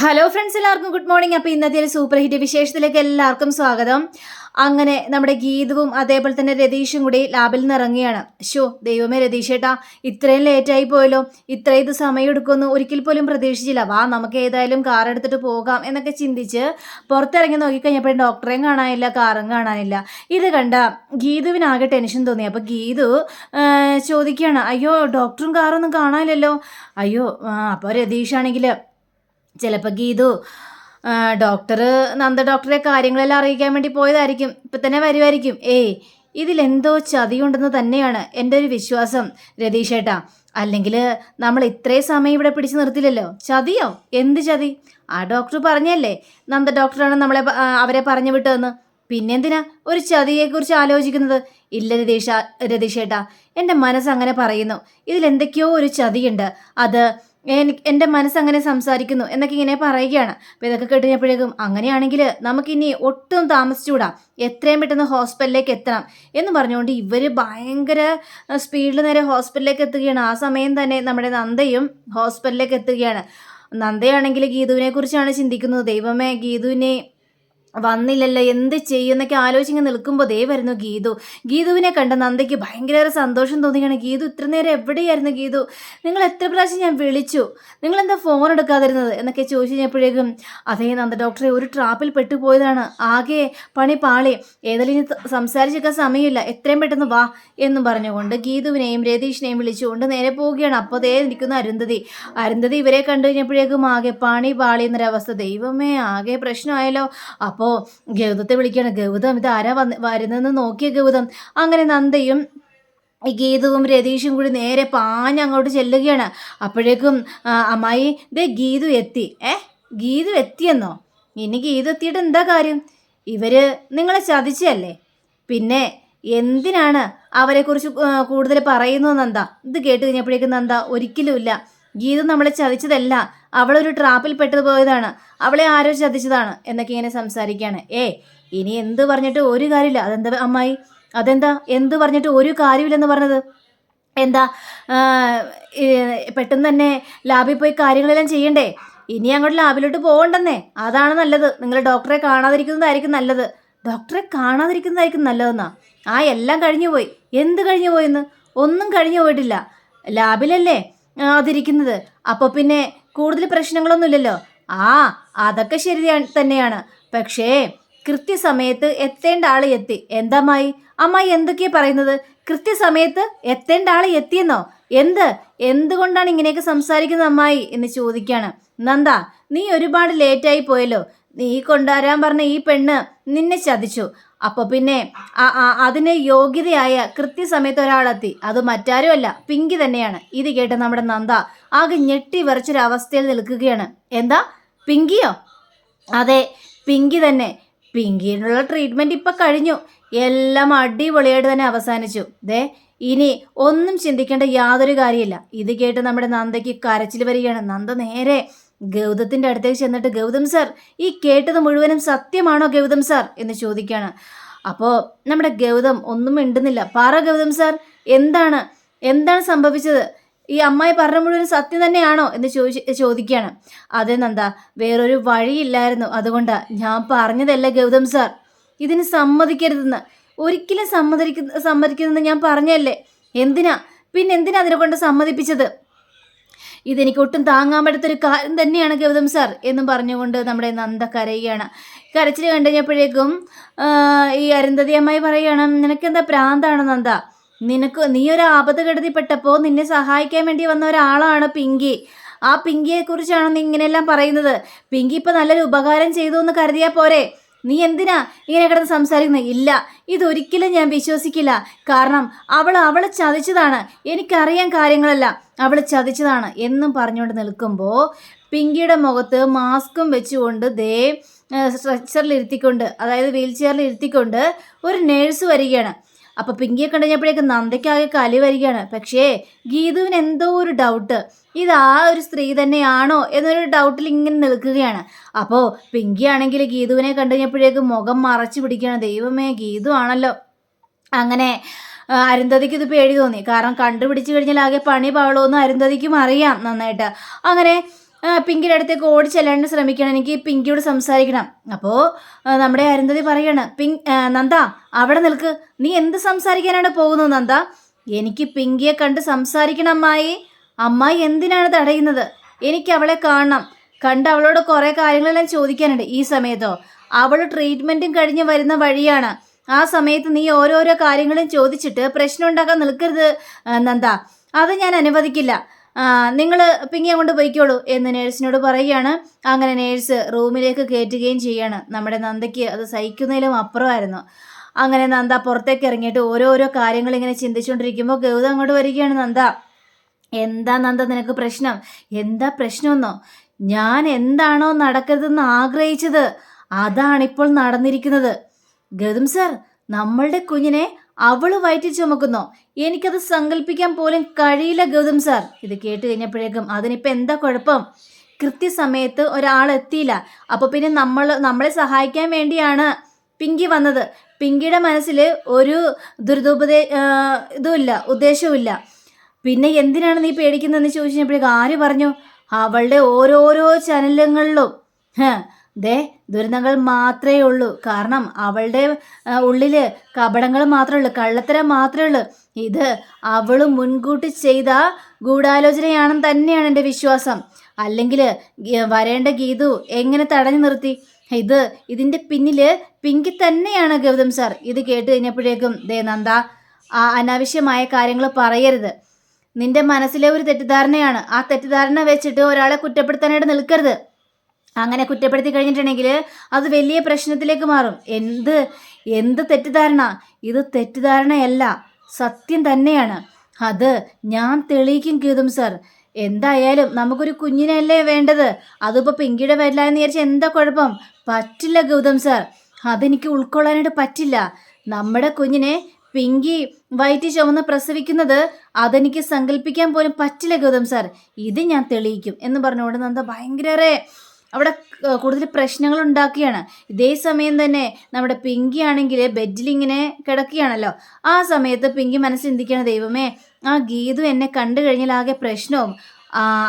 Hello friends എല്ലാവർക്കും good morning അപ്പോൾ ഇന്നത്തെ ഒരു സൂപ്പർ ഹിറ്റ് വിശേഷത്തിലേക്ക് എല്ലാവർക്കും സ്വാഗതം. അങ്ങനെ നമ്മുടെ ഗീതവും അതേപോലെ തന്നെ രതീഷും കൂടി ലാബിൽ നിന്ന് ഇറങ്ങിയാണ് ഷോ ദൈവമേ രതീഷേട്ടാ ഇത്രയും ലേറ്റായി പോയല്ലോ. ഇത്രയും ഇത് സമയം എടുക്കുമെന്ന് ഒരിക്കൽ പോലും പ്രതീക്ഷിച്ചില്ല. വാ നമുക്ക് ഏതായാലും കാർ എടുത്തിട്ട് പോകാം എന്നൊക്കെ ചിന്തിച്ച് പുറത്തിറങ്ങി നോക്കിക്കഴിഞ്ഞപ്പോൾ ഡോക്ടറേയും കാണാനില്ല കാറും കാണാനില്ല. ഇത് കണ്ട ഗീതുവിനാകെ ടെൻഷൻ തോന്നി. അപ്പോൾ ഗീതു ചോദിക്കുകയാണ് അയ്യോ ഡോക്ടറും കാറൊന്നും കാണാനില്ലല്ലോ? അയ്യോ അപ്പോൾ രതീഷാണെങ്കിൽ ചിലപ്പോൾ ഗീതു ഡോക്ടർ നന്ദ ഡോക്ടറെ കാര്യങ്ങളെല്ലാം അറിയിക്കാൻ വേണ്ടി പോയതായിരിക്കും. ഇപ്പം തന്നെ വരുമായിരിക്കും ഏയ് ഇതിലെന്തോ ചതിയുണ്ടെന്ന് തന്നെയാണ് എന്റെ ഒരു വിശ്വാസം രതീഷേട്ടാ അല്ലെങ്കിൽ നമ്മൾ ഇത്രയും സമയം ഇവിടെ പിടിച്ചു നിർത്തില്ലല്ലോ? ചതിയോ? എന്ത് ചതി? ആ ഡോക്ടർ പറഞ്ഞല്ലേ നന്ദ ഡോക്ടറാണ് നമ്മളെ അവരെ പറഞ്ഞു വിട്ടതെന്ന്. പിന്നെന്തിനാ ഒരു ചതിയെക്കുറിച്ച് ആലോചിക്കുന്നത്? ഇല്ല രതീഷ രതീഷേട്ടാ എന്റെ മനസ്സങ്ങനെ പറയുന്നു. ഇതിലെന്തൊക്കെയോ ഒരു ചതിയുണ്ട്. അത് എനിക്ക് എന്റെ മനസ്സങ്ങനെ സംസാരിക്കുന്നു എന്നൊക്കെ ഇങ്ങനെ പറയുകയാണ്. അപ്പോൾ ഇതൊക്കെ കേട്ടുകഴിഞ്ഞപ്പോഴേക്കും അങ്ങനെയാണെങ്കിൽ നമുക്കിനി ഒട്ടും താമസിച്ചുകൂടാ. എത്രയും പെട്ടെന്ന് ഹോസ്പിറ്റലിലേക്ക് എത്തണം എന്ന് പറഞ്ഞുകൊണ്ട് ഇവർ ഭയങ്കര സ്പീഡിൽ നേരെ ഹോസ്പിറ്റലിലേക്ക് എത്തുകയാണ്. ആ സമയം തന്നെ നമ്മുടെ നന്ദയും ഹോസ്പിറ്റലിലേക്ക് എത്തുകയാണ്. നന്ദയാണെങ്കിൽ ഗീതുവിനെ കുറിച്ചാണ് ചിന്തിക്കുന്നത്. ദൈവമേ ഗീതുവിനെ വന്നില്ലല്ലോ എന്ത് ചെയ്യുമെന്നൊക്കെ ആലോചിച്ച് നിൽക്കുമ്പോൾ ദേ വരുന്നു ഗീതു. ഗീതുവിനെ കണ്ട നന്ദയ്ക്ക് ഭയങ്കര സന്തോഷം തോന്നിയാണ് ഗീതു ഇത്ര നേരം എവിടെയായിരുന്നു ഗീതു? നിങ്ങൾ എത്ര പ്രാവശ്യം ഞാൻ വിളിച്ചു? നിങ്ങൾ എന്താ ഫോൺ എടുക്കാതിരുന്നത്? എന്നൊക്കെ ചോദിച്ചു കഴിഞ്ഞപ്പോഴേക്കും അതേ നന്ദ ഡോക്ടറെ ഒരു ട്രാപ്പിൽ പെട്ടുപോയതാണ്. ആകെ പണി പാളി. ഇനി ത- സമയമില്ല. എത്രയും പെട്ടെന്ന് വാ എന്നും പറഞ്ഞുകൊണ്ട് ഗീതുവിനെയും രതീഷിനെയും വിളിച്ചുകൊണ്ട് നേരെ പോവുകയാണ്. അപ്പോൾ ദേ നിൽക്കുന്ന അരുന്ധതി. അരുന്ധതി ഇവരെ കണ്ടു കഴിഞ്ഞപ്പോഴേക്കും ആകെ പണി പാളി എന്നൊരവസ്ഥ ദൈവമേ ആകെ പ്രശ്നമായല്ലോ. അപ്പോൾ ഗൗതത്തെ വിളിക്കുകയാണ്. ഗൗതം ഇത് ആരാ വന്ന് വരുന്നതെന്ന് നോക്കിയ ഗൗതം. അങ്ങനെ നന്ദയും ഈ ഗീതുവും രതീഷും കൂടി നേരെ പാഞ്ഞ് അങ്ങോട്ട് ചെല്ലുകയാണ്. അപ്പോഴേക്കും അമ്മായി ദേ ഗീതു എത്തി. ഏ ഗീതു എത്തിയെന്നോ? ഇനി ഗീതു എത്തിയിട്ട് എന്താ കാര്യം? ഇവർ നിങ്ങളെ ചതിച്ചല്ലേ പിന്നെ എന്തിനാണ് അവരെക്കുറിച്ച് കൂടുതൽ പറയുന്നു നന്ദ? ഇത് കേട്ട് കഴിഞ്ഞപ്പോഴേക്കും നന്ദ ഒരിക്കലുമില്ല ഗീതു നമ്മളെ ചതിച്ചതല്ല. അവളൊരു ട്രാപ്പിൽ പെട്ടു പോയതാണ്. അവളെ ആരോ ചതിച്ചതാണ് എന്നൊക്കെ ഇങ്ങനെ സംസാരിക്കുകയാണ്. ഏ ഇനി എന്ത് പറഞ്ഞിട്ട് ഒരു കാര്യമില്ല. അതെന്താ അമ്മായി? അതെന്താ? എന്ത് പറഞ്ഞിട്ട് ഒരു കാര്യമില്ലെന്ന് പറഞ്ഞത്? എന്താ? പെട്ടെന്ന് തന്നെ ലാബിൽ പോയി കാര്യങ്ങളെല്ലാം ചെയ്യണ്ടേ? ഇനി അങ്ങോട്ട് ലാബിലോട്ട് പോകണ്ടെന്നേ. അതാണ് നല്ലത്. നിങ്ങൾ ഡോക്ടറെ കാണാതിരിക്കുന്നതായിരിക്കും നല്ലത്. ഡോക്ടറെ കാണാതിരിക്കുന്നതായിരിക്കും നല്ലതെന്നാ? ആ എല്ലാം കഴിഞ്ഞു പോയി. എന്ത് കഴിഞ്ഞു പോയെന്ന് ഒന്നും കഴിഞ്ഞു പോയിട്ടില്ല. ലാബിലല്ലേ അതിരിക്കുന്നത്. അപ്പോൾ പിന്നെ കൂടുതൽ പ്രശ്നങ്ങളൊന്നുമില്ലല്ലോ. ആ അതൊക്കെ ശരി തന്നെയാണ്. പക്ഷേ കൃത്യസമയത്ത് എത്തേണ്ട ആൾ എത്തി. എന്താ അമ്മായി എന്തൊക്കെയാ പറയുന്നത്? കൃത്യസമയത്ത് എത്തേണ്ട ആൾ എത്തിയെന്നോ? എന്ത്? എന്തുകൊണ്ടാണ് ഇങ്ങനെയൊക്കെ സംസാരിക്കുന്നത് അമ്മായി? എന്ന് ചോദിക്കാണ്. നന്ദ നീ ഒരുപാട് ലേറ്റായി പോയല്ലോ. നീ കൊണ്ടുവരാൻ പറഞ്ഞ ഈ പെണ്ണ് നിന്നെ ചതിച്ചു. അപ്പൊ പിന്നെ അതിന് യോഗ്യതയായ കൃത്യസമയത്ത് ഒരാളെത്തി. അത് മറ്റാരുമല്ല പിങ്കി തന്നെയാണ്. ഇത് കേട്ട് നമ്മുടെ നന്ദ ആകെ ഞെട്ടി വിറച്ചൊരവസ്ഥയിൽ നിൽക്കുകയാണ്. എന്താ? പിങ്കിയോ? അതെ പിങ്കി തന്നെ. പിങ്കിനുള്ള ട്രീറ്റ്മെന്റ് ഇപ്പൊ കഴിഞ്ഞു. എല്ലാം അടിപൊളിയായിട്ട് തന്നെ അവസാനിച്ചു. ദേ ഇനി ഒന്നും ചിന്തിക്കേണ്ട യാതൊരു കാര്യമില്ല. ഇത് കേട്ട് നമ്മുടെ നന്ദയ്ക്ക് കരച്ചിൽ വരികയാണ്. നന്ദ നേരെ ഗൗതത്തിന്റെ അടുത്തേക്ക് ചെന്നിട്ട് ഗൗതം സർ ഈ കേട്ടത് മുഴുവനും സത്യമാണോ ഗൗതം സർ? എന്ന് ചോദിക്കുകയാണ്. അപ്പോൾ നമ്മുടെ ഗൗതം ഒന്നും മിണ്ടുന്നില്ല. പാറ ഗൗതം സർ എന്താണ്? എന്താണ് സംഭവിച്ചത്? ഈ അമ്മായി പറഞ്ഞ മുഴുവൻ സത്യം തന്നെയാണോ? എന്ന് ചോദിച്ച് ചോദിക്കുകയാണ്. അതെ നന്ദ വേറൊരു വഴിയില്ലായിരുന്നു. അതുകൊണ്ടാ ഞാൻ പറഞ്ഞതല്ല ഗൗതം സാർ. ഇതിന് സമ്മതിക്കരുതെന്ന്. ഒരിക്കലും സമ്മതിക്കുന്ന സമ്മതിക്കുന്നെന്ന് ഞാൻ പറഞ്ഞല്ലേ എന്തിനാ? പിന്നെ എന്തിനാ അതിനെ കൊണ്ട് സമ്മതിപ്പിച്ചത്? ഇതെനിക്ക് ഒട്ടും താങ്ങാൻ പറ്റാത്തൊരു കാര്യം തന്നെയാണ് ഗൗതം സാർ എന്നും പറഞ്ഞുകൊണ്ട് നമ്മുടെ നന്ദ കരയുകയാണ്. കരച്ചിൽ കണ്ടുകഴിഞ്ഞപ്പോഴേക്കും ഈ അരുന്ധതി അമ്മായി പറയുകയാണ് നിനക്കെന്താ പ്രാന്താണ് നന്ദ? നിനക്ക് നീ ഒരു ആപത്തുകെടുതിപ്പെട്ടപ്പോൾ നിന്നെ സഹായിക്കാൻ വേണ്ടി വന്ന ഒരാളാണ് പിങ്കി. ആ പിങ്കിയെ കുറിച്ചാണ് നീ ഇങ്ങനെയെല്ലാം പറയുന്നത്. പിങ്കി ഇപ്പൊ നല്ലൊരു ഉപകാരം ചെയ്തു എന്ന് കരുതിയാ പോരെ. നീ എന്തിനാ ഇങ്ങനെ കിടന്ന് സംസാരിക്കുന്നത് ഇല്ല ഇതൊരിക്കലും ഞാൻ വിശ്വസിക്കില്ല. കാരണം അവൾ അവളെ ചതിച്ചതാണ്. എനിക്കറിയാൻ കാര്യങ്ങളല്ല. അവൾ ചതിച്ചതാണ് എന്നും പറഞ്ഞുകൊണ്ട് നിൽക്കുമ്പോൾ പിങ്കിയുടെ മുഖത്ത് മാസ്കും വെച്ചുകൊണ്ട് ദേ സ്ട്രെച്ചറിൽ ഇരുത്തിക്കൊണ്ട് അതായത് വീൽ ചെയറിൽ ഇരുത്തിക്കൊണ്ട് ഒരു നേഴ്സ് വരികയാണ്. അപ്പൊ പിങ്കിയെ കണ്ടുകഴിഞ്ഞപ്പോഴേക്ക് നന്ദയ്ക്കാകെ കലി വരികയാണ്. പക്ഷേ ഗീതുവിന് എന്തോ ഒരു ഡൗട്ട് ഇത് ആ ഒരു സ്ത്രീ തന്നെയാണോ എന്നൊരു ഡൗട്ടിൽ ഇങ്ങനെ നിൽക്കുകയാണ്. അപ്പോൾ പിങ്കി ആണെങ്കിൽ ഗീതുവിനെ കണ്ടുകഴിഞ്ഞപ്പോഴേക്കും മുഖം മറച്ചു പിടിക്കുകയാണ്. ദൈവമേ ഗീതു ആണല്ലോ. അങ്ങനെ അരുന്ധതിക്ക് ഇത് പേടി തോന്നി. കാരണം കണ്ടുപിടിച്ചു കഴിഞ്ഞാൽ ആകെ പണി പാളോന്ന് അരുന്ധതിക്കും അറിയാം നന്നായിട്ട്. അങ്ങനെ പിങ്കിയുടെ അടുത്തേക്ക് ഓടി ചെല്ലാൻ ശ്രമിക്കണം. എനിക്ക് പിങ്കിയോട് സംസാരിക്കണം. അപ്പോൾ നമ്മുടെ അരുന്ധതി പറയാണ് പിങ്ക് നന്ദ അവിടെ നിൽക്ക്. നീ എന്ത് സംസാരിക്കാനാണ് പോകുന്നത് നന്ദ? എനിക്ക് പിങ്കിയെ കണ്ട് സംസാരിക്കണം അമ്മായി. അമ്മായി എന്തിനാണ് തടയുന്നത്? എനിക്ക് അവളെ കാണണം. കണ്ട് അവളോട് കുറേ കാര്യങ്ങളെല്ലാം ചോദിക്കാനുണ്ട് ഈ സമയത്തോ. അവൾ ട്രീറ്റ്മെന്റും കഴിഞ്ഞ് വരുന്ന വഴിയാണ്. ആ സമയത്ത് നീ ഓരോരോ കാര്യങ്ങളും ചോദിച്ചിട്ട് പ്രശ്നം ഉണ്ടാക്കാൻ നിൽക്കരുത് നന്ദ. അത് ഞാൻ അനുവദിക്കില്ല. നിങ്ങൾ പിങ്ങി അങ്ങോട്ട് പോയിക്കോളൂ എന്ന് നേഴ്സിനോട് പറയുകയാണ്. അങ്ങനെ നേഴ്സ് റൂമിലേക്ക് കയറ്റുകയും ചെയ്യാണ്. നമ്മുടെ നന്ദയ്ക്ക് അത് സഹിക്കുന്നതിലും അപ്പുറമായിരുന്നു. അങ്ങനെ നന്ദ പുറത്തേക്ക് ഇറങ്ങിയിട്ട് ഓരോരോ കാര്യങ്ങൾ ഇങ്ങനെ ചിന്തിച്ചുകൊണ്ടിരിക്കുമ്പോൾ ഗൗത അങ്ങോട്ട് വരികയാണ് നന്ദ എന്താ നന്ദ നിനക്ക് പ്രശ്നം? എന്താ പ്രശ്നമെന്നോ? ഞാൻ എന്താണോ നടക്കരുതെന്ന് ആഗ്രഹിച്ചത്. അതാണിപ്പോൾ നടന്നിരിക്കുന്നത്. ഗൗതം സർ നമ്മളുടെ കുഞ്ഞിനെ അവൾ വയറ്റി ചുമക്കുന്നോ. എനിക്കത് സങ്കല്പിക്കാൻ പോലും കഴിയില്ല ഗൗതം സാർ. ഇത് കേട്ട് കഴിഞ്ഞപ്പോഴേക്കും അതിനിപ്പോ എന്താ കുഴപ്പം? കൃത്യസമയത്ത് ഒരാൾ എത്തിയില്ല. അപ്പോൾ പിന്നെ നമ്മൾ നമ്മളെ സഹായിക്കാൻ വേണ്ടിയാണ് പിങ്കി വന്നത്. പിങ്കിയുടെ മനസ്സിൽ ഒരു ദുരിതോപദേ ഇതുമില്ല ഉദ്ദേശവുമില്ല. പിന്നെ എന്തിനാണ് നീ പേടിക്കുന്നതെന്ന് ചോദിച്ചപ്പോഴേക്കും ആര് പറഞ്ഞു? അവളുടെ ഓരോരോ ചലനങ്ങളിലും. ദേ ദുരന്തങ്ങൾ മാത്രമേ ഉള്ളൂ. കാരണം അവളുടെ ഉള്ളിൽ കപടങ്ങൾ മാത്രമേ ഉള്ളൂ കള്ളത്തരം മാത്രമേ ഉള്ളൂ. ഇത് അവൾ മുൻകൂട്ടി ചെയ്ത ഗൂഢാലോചനയാണെന്ന് തന്നെയാണ് എന്റെ വിശ്വാസം. അല്ലെങ്കിൽ വരേണ്ട ഗീതു എങ്ങനെ തടഞ്ഞു നിർത്തി? ഇത് ഇതിന്റെ പിന്നിൽ പിങ്കി തന്നെയാണ് ഗൗതം സാർ. ഇത് കേട്ട് കഴിഞ്ഞപ്പോഴേക്കും ദേ നന്ദ അനാവശ്യമായ കാര്യങ്ങൾ പറയരുത്. നിന്റെ മനസ്സിലെ ഒരു തെറ്റിദ്ധാരണയാണ്. ആ തെറ്റിദ്ധാരണ വെച്ചിട്ട് ഒരാളെ കുറ്റപ്പെടുത്താനായിട്ട് നിൽക്കരുത്. അങ്ങനെ കുറ്റപ്പെടുത്തി കഴിഞ്ഞിട്ടുണ്ടെങ്കിൽ അത് വലിയ പ്രശ്നത്തിലേക്ക് മാറും. എന്ത് എന്ത് തെറ്റിദ്ധാരണ? ഇത് തെറ്റിദ്ധാരണയല്ല. സത്യം തന്നെയാണ്. അത് ഞാൻ തെളിയിക്കും കീതും സർ. എന്തായാലും നമുക്കൊരു കുഞ്ഞിനല്ലേ വേണ്ടത്? അതിപ്പോൾ പിങ്കിയുടെ വരില്ല എന്ന് വിചാരിച്ചാൽ എന്താ കുഴപ്പം? പറ്റില്ല ഗൗതം സാർ. അതെനിക്ക് ഉൾക്കൊള്ളാനായിട്ട് പറ്റില്ല. നമ്മുടെ കുഞ്ഞിനെ പിങ്കി വയറ്റി ചുമന്ന് പ്രസവിക്കുന്നത് അതെനിക്ക് സങ്കല്പിക്കാൻ പോലും പറ്റില്ല ഗൗതം സാർ. ഇത് ഞാൻ തെളിയിക്കും എന്ന് പറഞ്ഞുകൊണ്ട് നന്ദ ഭയങ്കര അവിടെ കൂടുതൽ പ്രശ്നങ്ങൾ ഉണ്ടാക്കുകയാണ് ഇതേ സമയം തന്നെ നമ്മുടെ പിങ്കി ആണെങ്കിൽ ബെഡിലിങ്ങനെ കിടക്കുകയാണല്ലോ. ആ സമയത്ത് പിങ്കി മനസ്സ് ചിന്തിക്കുകയാണ് ദൈവമേ ആ ഗീതു എന്നെ കണ്ടു കഴിഞ്ഞാൽ ആകെ പ്രശ്നവും.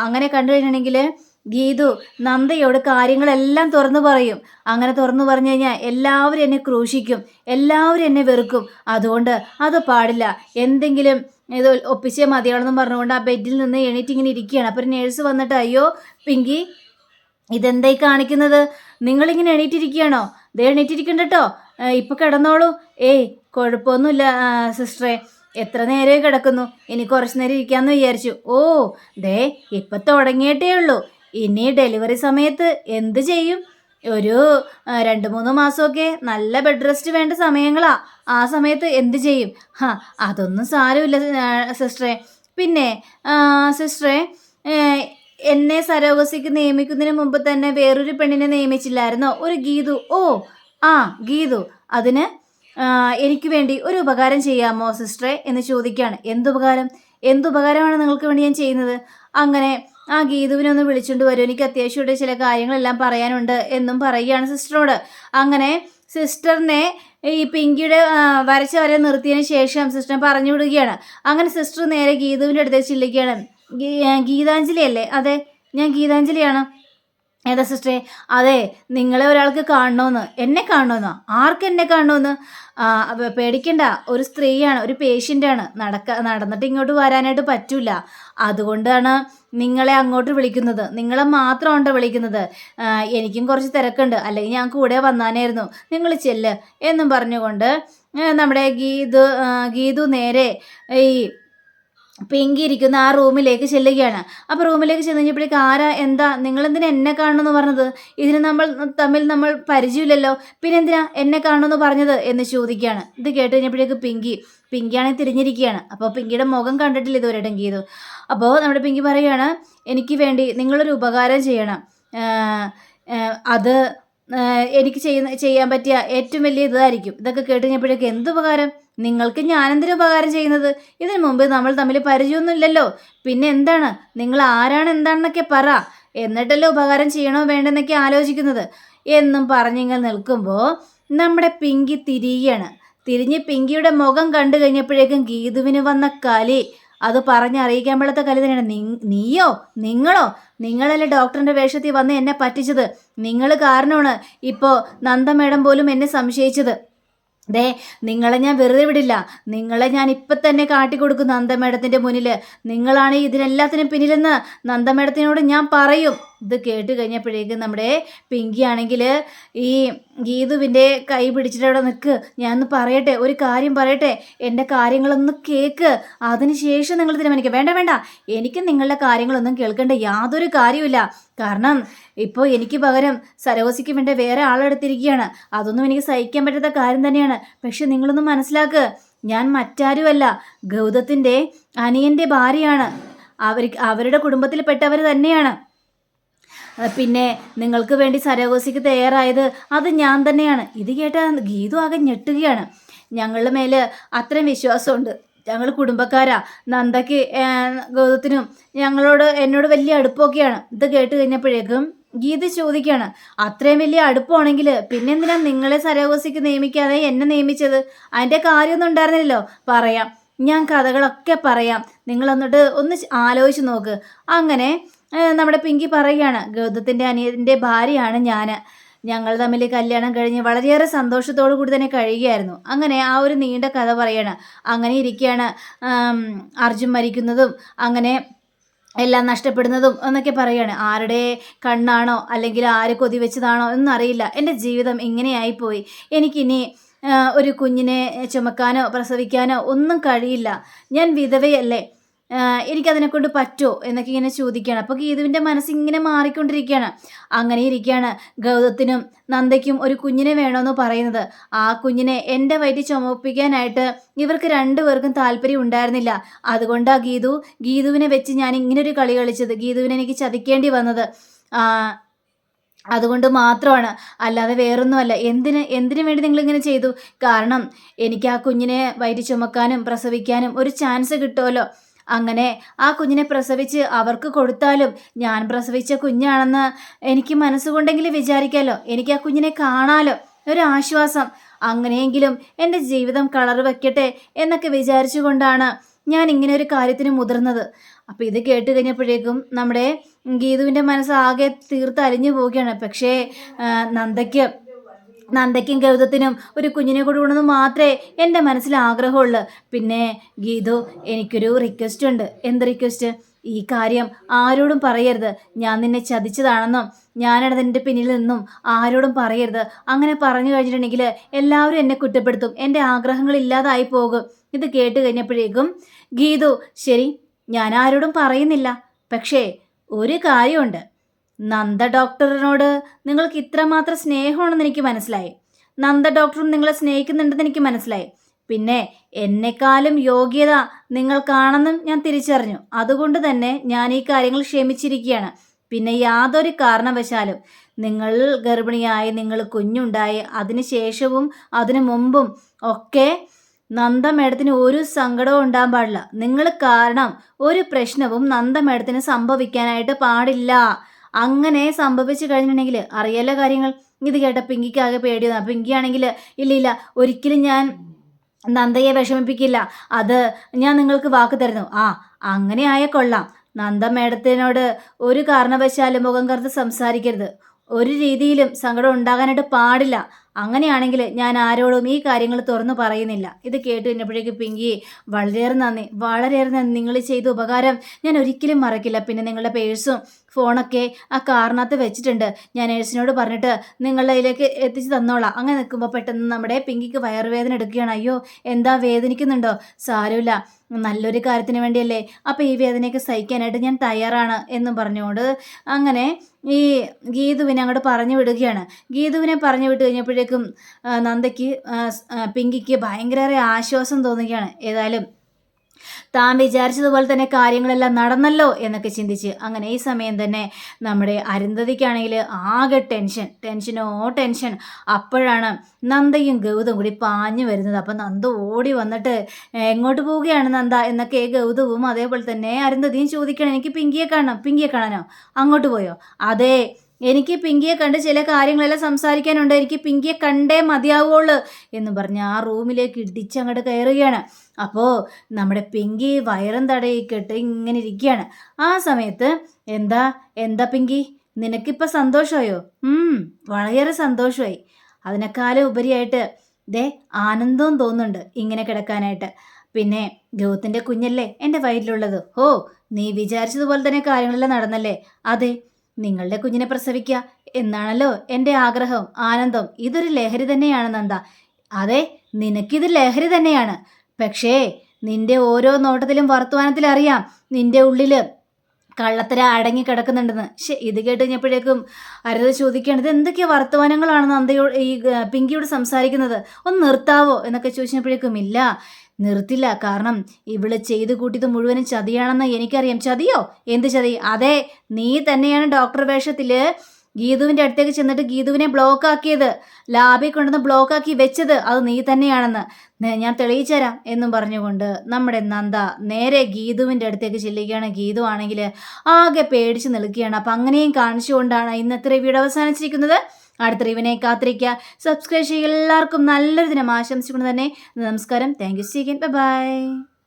അങ്ങനെ കണ്ടു കഴിഞ്ഞിട്ടുണ്ടെങ്കിൽ ഗീതു നന്ദയോട് കാര്യങ്ങളെല്ലാം തുറന്നു പറയും. അങ്ങനെ തുറന്നു പറഞ്ഞു കഴിഞ്ഞാൽ എല്ലാവരും എന്നെ ക്രൂശിക്കും എല്ലാവരും എന്നെ വെറുക്കും. അതുകൊണ്ട് അത് പാടില്ല. എന്തെങ്കിലും ഇത് ഒപ്പിച്ചേ മതിയാണെന്നും പറഞ്ഞുകൊണ്ട് ആ ബെഡിൽ നിന്ന് എണീറ്റ് ഇങ്ങനെ ഇരിക്കുകയാണ് അപ്പോൾ നേഴ്സ് വന്നിട്ട് അയ്യോ പിങ്കി ഇതെന്തായി കാണിക്കുന്നത്? നിങ്ങളിങ്ങനെ എണീറ്റിരിക്കുകയാണോ? ദേ എണീറ്റിരിക്കണ്ട കേട്ടോ ഇപ്പം കിടന്നോളൂ. ഏയ് കുഴപ്പമൊന്നുമില്ല സിസ്റ്ററെ. എത്ര നേരമേ കിടക്കുന്നു? ഇനി കുറച്ച് നേരം ഇരിക്കാമെന്ന് വിചാരിച്ചു. ഓ ദേ ഇപ്പം തുടങ്ങിയിട്ടേ ഉള്ളൂ. ഇനി ഡെലിവറി സമയത്ത് എന്ത് ചെയ്യും? ഒരു രണ്ട് മൂന്ന് മാസമൊക്കെ നല്ല ബെഡ് റെസ്റ്റ് വേണ്ട സമയങ്ങളാ. ആ സമയത്ത് എന്ത് ചെയ്യും? ഹാ അതൊന്നും സാരമില്ല സിസ്റ്ററെ. പിന്നെ സിസ്റ്ററെ എന്നെ സരോഗസിക്ക് നിയമിക്കുന്നതിന് മുമ്പ് തന്നെ വേറൊരു പെണ്ണിനെ നിയമിച്ചില്ലായിരുന്നോ? ഒരു ഗീതു. ഓ ആ ഗീതു. അതിന് എനിക്ക് വേണ്ടി ഒരു ഉപകാരം ചെയ്യാമോ സിസ്റ്ററെ? എന്ന് ചോദിക്കുകയാണ്. എന്തുപകാരം എന്തുപകാരമാണ് നിങ്ങൾക്ക് വേണ്ടി ഞാൻ ചെയ്യുന്നത്? അങ്ങനെ ആ ഗീതുവിനെ ഒന്ന് വിളിച്ചുകൊണ്ട് വരും. എനിക്ക് അത്യാവശ്യമായിട്ട് ചില കാര്യങ്ങളെല്ലാം പറയാനുണ്ട് എന്നും പറയുകയാണ് സിസ്റ്ററോട്. അങ്ങനെ സിസ്റ്ററിനെ ഈ പിങ്കിയുടെ വരച്ച വരെ നിർത്തിയതിന് ശേഷം സിസ്റ്റർ പറഞ്ഞു വിടുകയാണ് അങ്ങനെ സിസ്റ്റർ നേരെ ഗീതുവിന്റെ അടുത്തേക്ക് ആ, ഗീതാഞ്ജലി അല്ലേ അതെ ഞാൻ ഗീതാഞ്ജലിയാണ്. ഏതാ സിസ്റ്ററെ? അതെ നിങ്ങളെ ഒരാൾക്ക് കാണണമെന്ന് എന്നെ കാണണമെന്നോ ആർക്ക് എന്നെ കാണണമെന്ന് പേടിക്കണ്ട. ഒരു സ്ത്രീയാണ് ഒരു പേഷ്യന്റാണ് നടക്ക നടന്നിട്ട് ഇങ്ങോട്ട് വരാനായിട്ട് പറ്റില്ല അതുകൊണ്ടാണ് നിങ്ങളെ അങ്ങോട്ട് വിളിക്കുന്നത്. നിങ്ങളെ മാത്രം മാത്രമാണ് വിളിക്കുന്നത്? എനിക്കും കുറച്ച് തിരക്കുണ്ട്. അല്ലെങ്കിൽ ഞാൻ കൂടെ വന്നാനായിരുന്നു. നിങ്ങൾ ചെല്ല്. എന്നും പറഞ്ഞുകൊണ്ട് നമ്മുടെ ഗീതു ഗീതു നേരെ ഈ പിങ്കി ഇരിക്കുന്ന ആ റൂമിലേക്ക് ചെല്ലുകയാണ്. അപ്പോൾ റൂമിലേക്ക് ചെന്ന് കഴിഞ്ഞപ്പോഴേക്ക് ആരാ എന്താ നിങ്ങളെന്തിനാ എന്നെ കാണണമെന്ന് പറഞ്ഞത്? ഇതിന് നമ്മൾ തമ്മിൽ നമ്മൾ പരിചയമില്ലല്ലോ. പിന്നെ എന്തിനാ എന്നെ കാണണമെന്ന് പറഞ്ഞത് എന്ന് ചോദിക്കുകയാണ്. ഇത് കേട്ട് കഴിഞ്ഞപ്പോഴേക്ക് പിങ്കി പിങ്കിയാണെങ്കിൽ തിരിഞ്ഞിരിക്കുകയാണ്. അപ്പോൾ പിങ്കിയുടെ മുഖം കണ്ടിട്ടില്ല ഇതുവരെ ചെയ്തു അപ്പോൾ നമ്മുടെ പിങ്കി പറയുകയാണ് എനിക്ക് വേണ്ടി നിങ്ങളൊരു ഉപകാരം ചെയ്യണം. അത് എനിക്ക് ചെയ്യുന്ന ചെയ്യാൻ പറ്റിയ ഏറ്റവും വലിയ ഇതായിരിക്കും. ഇതൊക്കെ കേട്ട് കഴിഞ്ഞപ്പോഴേക്ക് എന്ത് ഉപകാരം? നിങ്ങൾക്ക് ഞാനെന്തിനു ഉപകാരം ചെയ്യുന്നത്? ഇതിനു മുമ്പ് നമ്മൾ തമ്മിൽ പരിചയമൊന്നുമില്ലല്ലോ. പിന്നെ എന്താണ്? നിങ്ങൾ ആരാണ് എന്താണെന്നൊക്കെ പറ. എന്നിട്ടല്ലോ ഉപകാരം ചെയ്യണോ വേണ്ടെന്നൊക്കെ ആലോചിക്കുന്നത്. എന്നും പറഞ്ഞിങ്ങനെ നിൽക്കുമ്പോൾ നമ്മുടെ പിങ്കി തിരിയാണ്. തിരിഞ്ഞ് പിങ്കിയുടെ മുഖം കണ്ടു കഴിഞ്ഞപ്പോഴേക്കും ഗീതുവിന് വന്ന കലി. അത് പറഞ്ഞറിയിക്കാൻ പാടാത്ത കലി തന്നെയാണ്. നീയോ? നിങ്ങളോ? നിങ്ങളല്ലേ ഡോക്ടറിന്റെ വേഷത്തിൽ വന്ന് എന്നെ പറ്റിച്ചത്? നിങ്ങൾ കാരണമാണ് ഇപ്പോൾ നന്ദ മേഡം പോലും എന്നെ സംശയിച്ചത്. ദേ നിങ്ങളെ ഞാൻ വെറുതെ വിടില്ല. നിങ്ങളെ ഞാൻ ഇപ്പം തന്നെ കാട്ടിക്കൊടുക്കും നന്ദമേടത്തിന്റെ മുന്നിൽ നിങ്ങളാണ് ഇതിനെല്ലാത്തിനും പിന്നിലെന്ന് നന്ദമേടത്തിനോട് ഞാൻ പറയും. ഇത് കേട്ട് കഴിഞ്ഞപ്പോഴേക്കും നമ്മുടെ പിങ്കി ആണെങ്കിൽ ഈ ഗീതുവിന്റെ കൈ പിടിച്ചിട്ട് അവിടെ നിൽക്ക്. ഞാനൊന്ന് പറയട്ടെ ഒരു കാര്യം പറയട്ടെ. എന്റെ കാര്യങ്ങളൊന്ന് കേക്ക്. അതിനുശേഷം നിങ്ങൾ തീരുമാനിക്കുക. വേണ്ട വേണ്ട. എനിക്ക് നിങ്ങളുടെ കാര്യങ്ങളൊന്നും കേൾക്കേണ്ട. യാതൊരു കാര്യമില്ല കാരണം ഇപ്പോൾ എനിക്ക് പകരം സരോസിക്ക് വേണ്ടി വേറെ ആളെടുത്തിരിക്കുകയാണ്. അതൊന്നും എനിക്ക് സഹിക്കാൻ പറ്റാത്ത കാര്യം തന്നെയാണ്. പക്ഷെ നിങ്ങളൊന്ന് മനസ്സിലാക്ക്. ഞാൻ മറ്റാരുമല്ല. ഗൗതത്തിന്റെ അനിയന്റെ ഭാര്യയാണ്. അവർ അവരുടെ കുടുംബത്തിൽപ്പെട്ടവർ തന്നെയാണ്. പിന്നെ നിങ്ങൾക്ക് വേണ്ടി സരോഗോസിക്ക് തയ്യാറായത് അത് ഞാൻ തന്നെയാണ്. ഇത് കേട്ട ഗീതു ആകെ ഞെട്ടുകയാണ്. ഞങ്ങളുടെ മേൽ അത്രയും വിശ്വാസമുണ്ട്. ഞങ്ങൾ കുടുംബക്കാരാ. നന്ദയ്ക്ക് ഗൗതത്തിനും ഞങ്ങളോട് എന്നോട് വലിയ അടുപ്പമൊക്കെയാണ് ഇത് കേട്ട് കഴിഞ്ഞപ്പോഴേക്കും ഗീത ചോദിക്കുകയാണ് അത്രയും വലിയ അടുപ്പമാണെങ്കിൽ പിന്നെ എന്തിനാ നിങ്ങളെ സരോഗോസിക്ക് നിയമിക്കാതെ എന്നെ നിയമിച്ചത്? അതിന്റെ കാര്യമൊന്നും ഉണ്ടായിരുന്നില്ലല്ലോ. പറയാം. ഞാൻ കഥകളൊക്കെ പറയാം. നിങ്ങൾ എന്നിട്ട് ഒന്ന് ആലോചിച്ച് നോക്ക്. അങ്ങനെ നമ്മുടെ പിങ്കി പറയുകയാണ് ഗൗതത്തിന്റെ അനിയന്റെ ഭാര്യയാണ് ഞാൻ ഞങ്ങൾ തമ്മിൽ കല്യാണം കഴിഞ്ഞ് വളരെയേറെ സന്തോഷത്തോടു കൂടി തന്നെ കഴിയുകയായിരുന്നു. അങ്ങനെ ആ ഒരു നീണ്ട കഥ പറയാണ്. അങ്ങനെ ഇരിക്കുകയാണ് അർജുൻ മരിക്കുന്നതും അങ്ങനെ എല്ലാം നഷ്ടപ്പെടുന്നതും എന്നൊക്കെ പറയാണ്. ആരുടെ കണ്ണാണോ അല്ലെങ്കിൽ ആര് കൊതി വെച്ചതാണോ എന്നറിയില്ല. എന്റെ ജീവിതം ഇങ്ങനെയായിപ്പോയി. എനിക്കിനി ഒരു കുഞ്ഞിനെ ചുമക്കാനോ പ്രസവിക്കാനോ ഒന്നും കഴിയില്ല. ഞാൻ വിധവയല്ലേ. എനിക്കതിനെ കൊണ്ട് പറ്റുമോ എന്നൊക്കെ ഇങ്ങനെ ചോദിക്കുകയാണ്. അപ്പോൾ ഗീതുവിന്റെ മനസ്സിങ്ങനെ മാറിക്കൊണ്ടിരിക്കുകയാണ്. അങ്ങനെ ഇരിക്കുകയാണ്. ഗൗതത്തിനും നന്ദയ്ക്കും ഒരു കുഞ്ഞിനെ വേണമെന്ന് പറയുന്നത്. ആ കുഞ്ഞിനെ എന്റെ വയറ്റിൽ ചുമപ്പിക്കാനായിട്ട് ഇവർക്ക് രണ്ടുപേർക്കും താല്പര്യം ഉണ്ടായിരുന്നില്ല. അതുകൊണ്ടാണ് ഗീതു ഗീതുവിനെ വെച്ച് ഞാൻ ഇങ്ങനൊരു കളി കളിച്ചത്. ഗീതുവിനെ എനിക്ക് ചതിക്കേണ്ടി വന്നത്. അതുകൊണ്ട് മാത്രമാണ്. അല്ലാതെ വേറൊന്നുമല്ല. എന്തിന് എന്തിനു വേണ്ടി നിങ്ങളിങ്ങനെ ചെയ്തു? കാരണം എനിക്ക് ആ കുഞ്ഞിനെ വയറ്റി ചുമക്കാനും പ്രസവിക്കാനും ഒരു ചാൻസ് കിട്ടുമല്ലോ. അങ്ങനെ ആ കുഞ്ഞിനെ പ്രസവിച്ച് അവർക്ക് കൊടുത്താലും ഞാൻ പ്രസവിച്ച കുഞ്ഞാണെന്ന് എനിക്ക് മനസ്സുകൊണ്ടെങ്കിൽ വിചാരിക്കാമല്ലോ എനിക്ക് ആ കുഞ്ഞിനെ കാണാലോ. ഒരു ആശ്വാസം. അങ്ങനെയെങ്കിലും എന്റെ ജീവിതം കളർ വെക്കട്ടെ എന്നൊക്കെ വിചാരിച്ചുകൊണ്ടാണ് ഞാൻ ഇങ്ങനെ ഒരു കാര്യത്തിന് മുതിർന്നത്. അപ്പം ഇത് കേട്ട് കഴിഞ്ഞപ്പോഴേക്കും നമ്മുടെ ഗീതുവിന്റെ മനസ്സ് തീർത്ത് അലിഞ്ഞു പോവുകയാണ്. പക്ഷേ നന്ദയ്ക്ക് നന്ദയ്ക്കും ഗൗതത്തിനും ഒരു കുഞ്ഞിനെ കൊടുക്കണമെന്ന് മാത്രമേ എന്റെ മനസ്സിൽ ആഗ്രഹമുള്ളൂ. പിന്നെ ഗീതു എനിക്കൊരു റിക്വസ്റ്റ് ഉണ്ട്. എന്ത് റിക്വസ്റ്റ് ഈ കാര്യം ആരോടും പറയരുത്. ഞാൻ നിന്നെ ചതിച്ചതാണെന്നും ഞാനതിന്റെ പിന്നിൽ നിന്നും ആരോടും പറയരുത്. അങ്ങനെ പറഞ്ഞു കഴിഞ്ഞിട്ടുണ്ടെങ്കിൽ എല്ലാവരും എന്നെ കുറ്റപ്പെടുത്തും. എന്റെ ആഗ്രഹങ്ങൾ ഇല്ലാതായി പോകും. ഇത് കേട്ട് കഴിഞ്ഞപ്പോഴേക്കും ഗീതു ശരി ഞാൻ ആരോടും പറയുന്നില്ല. പക്ഷേ ഒരു കാര്യമുണ്ട്. നന്ദ ഡോക്ടറിനോട് നിങ്ങൾക്ക് ഇത്രമാത്രം സ്നേഹമാണെന്ന് എനിക്ക് മനസ്സിലായി. നന്ദ ഡോക്ടറും നിങ്ങളെ സ്നേഹിക്കുന്നുണ്ടെന്ന് എനിക്ക് മനസ്സിലായി. പിന്നെ എന്നെക്കാളും യോഗ്യത നിങ്ങൾക്കാണെന്നും ഞാൻ തിരിച്ചറിഞ്ഞു. അതുകൊണ്ട് തന്നെ ഞാൻ ഈ കാര്യങ്ങൾ ക്ഷമിച്ചിരിക്കുകയാണ്. പിന്നെ യാതൊരു കാരണവശാലും നിങ്ങൾ ഗർഭിണിയായി നിങ്ങൾ കുഞ്ഞുണ്ടായി അതിന് ശേഷവും അതിനു മുമ്പും ഒക്കെ നന്ദ മേഡത്തിന് ഒരു സങ്കടവും ഉണ്ടാകാൻ പാടില്ല. നിങ്ങൾ കാരണം ഒരു പ്രശ്നവും നന്ദ മേഡത്തിന് സംഭവിക്കാനായിട്ട് പാടില്ല. അങ്ങനെ സംഭവിച്ചു കഴിഞ്ഞിട്ടുണ്ടെങ്കിൽ അറിയാലോ കാര്യങ്ങൾ. ഇത് കേട്ട പിങ്കിക്കാകെ പേടിയാണ്. പിങ്കി ആണെങ്കിൽ ഇല്ല ഇല്ല ഒരിക്കലും ഞാൻ നന്ദയെ വിഷമിപ്പിക്കില്ല. അത് ഞാൻ നിങ്ങൾക്ക് വാക്ക് തരുന്നു. ആ അങ്ങനെ ആയ കൊള്ളാം. നന്ദ മേഡത്തിനോട് ഒരു കാരണവശാലും മുഖം കറുത്ത് സംസാരിക്കരുത്. ഒരു രീതിയിലും സങ്കടം ഉണ്ടാകാനായിട്ട് പാടില്ല. അങ്ങനെയാണെങ്കിൽ ഞാൻ ആരോടും ഈ കാര്യങ്ങൾ തുറന്നു പറയുന്നില്ല. ഇത് കേട്ട് കഴിഞ്ഞപ്പോഴേക്ക് പിങ്കി വളരെയേറെ നന്ദി. വളരെയേറെ നന്ദി. നിങ്ങൾ ചെയ്ത ഉപകാരം ഞാൻ ഒരിക്കലും മറക്കില്ല. പിന്നെ നിങ്ങളുടെ പേഴ്സും ഫോണൊക്കെ ആ കാറിനകത്ത് വെച്ചിട്ടുണ്ട്. ഞാൻ നേഴ്സിനോട് പറഞ്ഞിട്ട് നിങ്ങളുടെ അതിലേക്ക് എത്തിച്ച് തന്നോളാം. അങ്ങനെ നിൽക്കുമ്പോൾ പെട്ടെന്ന് നമ്മുടെ പിങ്കിക്ക് വയറുവേദന എടുക്കുകയാണ്. അയ്യോ എന്താ വേദനിക്കുന്നുണ്ടോ? സാരമില്ല. നല്ലൊരു കാര്യത്തിന് വേണ്ടിയല്ലേ. അപ്പോൾ ഈ വേദനയൊക്കെ സഹിക്കാനായിട്ട് ഞാൻ തയ്യാറാണ് എന്നും പറഞ്ഞുകൊണ്ട് അങ്ങനെ ഈ ഗീതുവിനെ അങ്ങോട്ട് പറഞ്ഞു വിടുകയാണ്. ഗീതുവിനെ പറഞ്ഞു വിട്ട് കഴിഞ്ഞപ്പോഴേക്കും നന്ദയ്ക്ക് പിങ്കിക്ക് ഭയങ്കര ആശ്വാസം തോന്നുകയാണ്. ഏതായാലും താൻ വിചാരിച്ചതുപോലെ തന്നെ കാര്യങ്ങളെല്ലാം നടന്നല്ലോ എന്നൊക്കെ ചിന്തിച്ച് അങ്ങനെ ഈ സമയം തന്നെ നമ്മുടെ അരുന്ധതിക്കാണെങ്കിൽ ആകെ ടെൻഷൻ ടെൻഷനോ ടെൻഷൻ അപ്പോഴാണ് നന്ദയും ഗൗതം കൂടി പാഞ്ഞു വരുന്നത്. അപ്പം നന്ദ ഓടി വന്നിട്ട് എങ്ങോട്ട് പോവുകയാണ് നന്ദ? എന്നൊക്കെ ഗൗതവും അതേപോലെ തന്നെ അരുന്ധതിയും ചോദിക്കണം. എനിക്ക് പിങ്കിയെ കാണണം പിങ്കിയെ കാണാനോ? അങ്ങോട്ട് പോയോ? അതെ എനിക്ക് പിങ്കിയെ കണ്ട് ചില കാര്യങ്ങളെല്ലാം സംസാരിക്കാനുണ്ട്. എനിക്ക് പിങ്കിയെ കണ്ടേ മതിയാവുള്ളൂ എന്ന് പറഞ്ഞ് ആ റൂമിലേക്ക് ഇടിച്ചങ്ങോട്ട് കയറുകയാണ്. അപ്പോൾ നമ്മുടെ പിങ്കി വയറും തടയിക്കിട്ട് ഇങ്ങനെ ഇരിക്കുകയാണ്. ആ സമയത്ത് എന്താ എന്താ പിങ്കി? നിനക്കിപ്പോൾ സന്തോഷമായോ? വളരെ സന്തോഷമായി. അതിനേക്കാളും ഉപരിയായിട്ട് ദേ ആനന്ദവും തോന്നുന്നുണ്ട് ഇങ്ങനെ കിടക്കാനായിട്ട്. പിന്നെ ഗൗത്തിന്റെ കുഞ്ഞല്ലേ എന്റെ വയറ്റിലുള്ളത്? ഓ നീ വിചാരിച്ചതുപോലെ തന്നെ കാര്യങ്ങളെല്ലാം നടന്നല്ലേ? അതെ നിങ്ങളുടെ കുഞ്ഞിനെ പ്രസവിക്കുക. എന്നാണല്ലോ എന്റെ ആഗ്രഹം. ആനന്ദം. ഇതൊരു ലഹരി തന്നെയാണ് നന്ദ. അതെ നിനക്കിത് ലഹരി തന്നെയാണ്. പക്ഷേ നിന്റെ ഓരോ നോട്ടത്തിലും വർത്തമാനത്തിൽ അറിയാം. നിന്റെ ഉള്ളിൽ കള്ളത്തര അടങ്ങി കിടക്കുന്നുണ്ടെന്ന്. ശേ ഇത് കേട്ട് കഴിഞ്ഞപ്പോഴേക്കും അരുത് ചോദിക്കുകയാണ് ഇത് എന്തൊക്കെയാ വർത്തമാനങ്ങളാണ് നന്ദയോട് ഈ പിങ്കിയോട് സംസാരിക്കുന്നത്? ഒന്ന് നിർത്താവോ? എന്നൊക്കെ ചോദിച്ചപ്പോഴേക്കും ഇല്ല. നിർത്തില്ല. കാരണം ഇവിടെ ചെയ്തു കൂട്ടിയത് മുഴുവനും ചതിയാണെന്ന് എനിക്കറിയാം. ചതിയോ? എന്ത് ചതി? അതെ നീ തന്നെയാണ് ഡോക്ടർ വേഷത്തിൽ ഗീതുവിന്റെ അടുത്തേക്ക് ചെന്നിട്ട് ഗീതുവിനെ ബ്ലോക്ക് ആക്കിയത്. ലാബിൽ കൊണ്ടുവന്ന് ബ്ലോക്ക് ആക്കി വെച്ചത് അത് നീ തന്നെയാണെന്ന്. ഞാൻ തെളിയിച്ചു തരാം എന്നും പറഞ്ഞുകൊണ്ട് നമ്മുടെ നന്ദ നേരെ ഗീതുവിന്റെ അടുത്തേക്ക് ചെല്ലുകയാണ്. ഗീതു ആണെങ്കിൽ ആകെ പേടിച്ച് നിൽക്കുകയാണ്. അപ്പം അങ്ങനെയും കാണിച്ചുകൊണ്ടാണ് ഇന്നത്തെ വീട് അവസാനിച്ചിരിക്കുന്നത്. അടുത്ത റിവിനെ കാത്തിരിക്കുക. സബ്സ്ക്രൈബ് ചെയ്യുക. എല്ലാവർക്കും നല്ലൊരു ദിനം ആശംസിക്കുന്നു തന്നെ. നമസ്കാരം. Thank you secant by